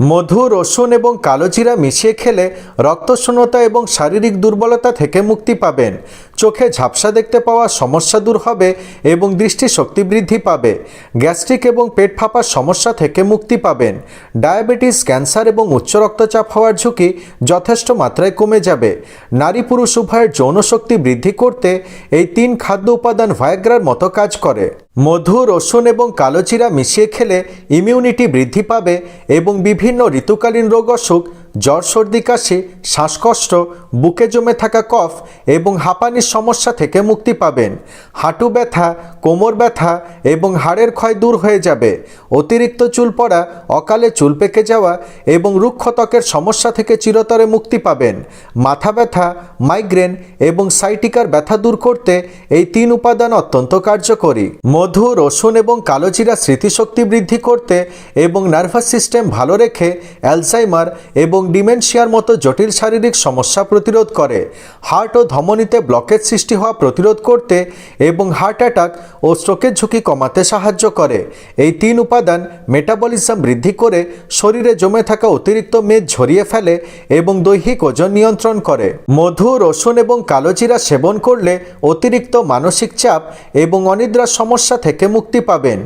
মধু, রসুন এবং কালোজিরা মিশিয়ে খেলে রক্তশূন্যতা এবং শারীরিক দুর্বলতা থেকে মুক্তি পাবেন। চোখে ঝাপসা দেখতে পাওয়া সমস্যা দূর হবে এবং দৃষ্টিশক্তি বৃদ্ধি পাবে। গ্যাস্ট্রিক এবং পেট ফাঁপার সমস্যা থেকে মুক্তি পাবেন। ডায়াবেটিস, ক্যান্সার এবং উচ্চ রক্তচাপ হওয়ার ঝুঁকি যথেষ্ট মাত্রায় কমে যাবে। নারী পুরুষ উভয়ের যৌনশক্তি বৃদ্ধি করতে এই তিন খাদ্য উপাদান ভায়াগ্রার মতো কাজ করে। মধু রসুন এবং কালোজিরা মিশিয়ে খেলে ইমিউনিটি বৃদ্ধি পাবে এবং বিভিন্ন ঋতুকালীন রোগ অসুখ জ্বর সর্দি কাশি, শ্বাসকষ্ট, বুকে জমে থাকা কফ এবং হাঁপানির সমস্যা থেকে মুক্তি পাবেন। হাঁটু ব্যথা, কোমর ব্যথা এবং হাড়ের ক্ষয় দূর হয়ে যাবে। অতিরিক্ত চুল পড়া, অকালে চুল পেকে যাওয়া এবং রুক্ষ ত্বকের সমস্যা থেকে চিরতরে মুক্তি পাবেন। মাথা ব্যথা, মাইগ্রেন এবং সাইটিকার ব্যথা দূর করতে এই তিন উপাদান অত্যন্ত কার্যকরী। মধু, রসুন এবং কালোজিরা স্মৃতিশক্তি বৃদ্ধি করতে এবং নার্ভাস সিস্টেম ভালো রেখে অ্যালসাইমার এবং ডিমেনশিয়ার মতো জটিল শারীরিক সমস্যা প্রতিরোধ করে। হার্ট ও ধমনীতে ব্লকেজ সৃষ্টি হওয়া প্রতিরোধ করতে এবং হার্ট অ্যাটাক ও স্ট্রোকের ঝুঁকি কমাতে সাহায্য করে। এই তিন উপাদান মেটাবলিজম বৃদ্ধি করে শরীরে জমে থাকা অতিরিক্ত মেদ ঝরিয়ে ফেলে এবং দৈহিক ওজন নিয়ন্ত্রণ করে। মধু, রসুন এবং কালোজিরা সেবন করলে অতিরিক্ত মানসিক চাপ এবং অনিদ্রার সমস্যা থেকে মুক্তি পাবেন।